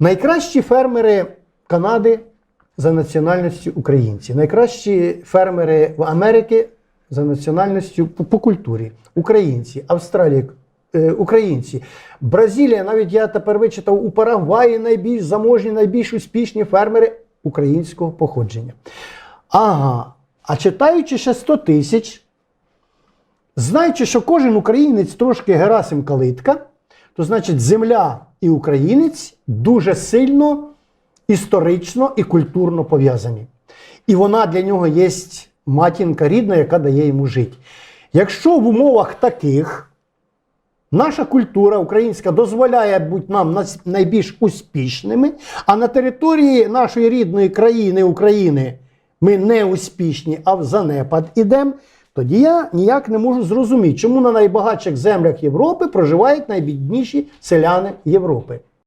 Найкращі фермери Канади за національністю українці, найкращі фермери в Америці за національністю по, по культурі українці, Австралія. е, Українці, Бразилія, навіть я тепер вичитав у Парагваї найбільш заможні, найбільш успішні фермери українського походження. Ага. А читаючи ще 100 тисяч, знаючи, що кожен українець трошки Герасим Калитка, то значить земля і українець дуже сильно історично і культурно пов'язані. І вона для нього є матінка рідна, яка дає йому жити. Якщо в умовах таких наша культура українська дозволяє бути нам найбільш успішними, а на території нашої рідної країни України ми не успішні, а в занепад ідемо, тоді я ніяк не можу зрозуміти, чому на найбагатших землях Європи проживають найбідніші селяни Європи.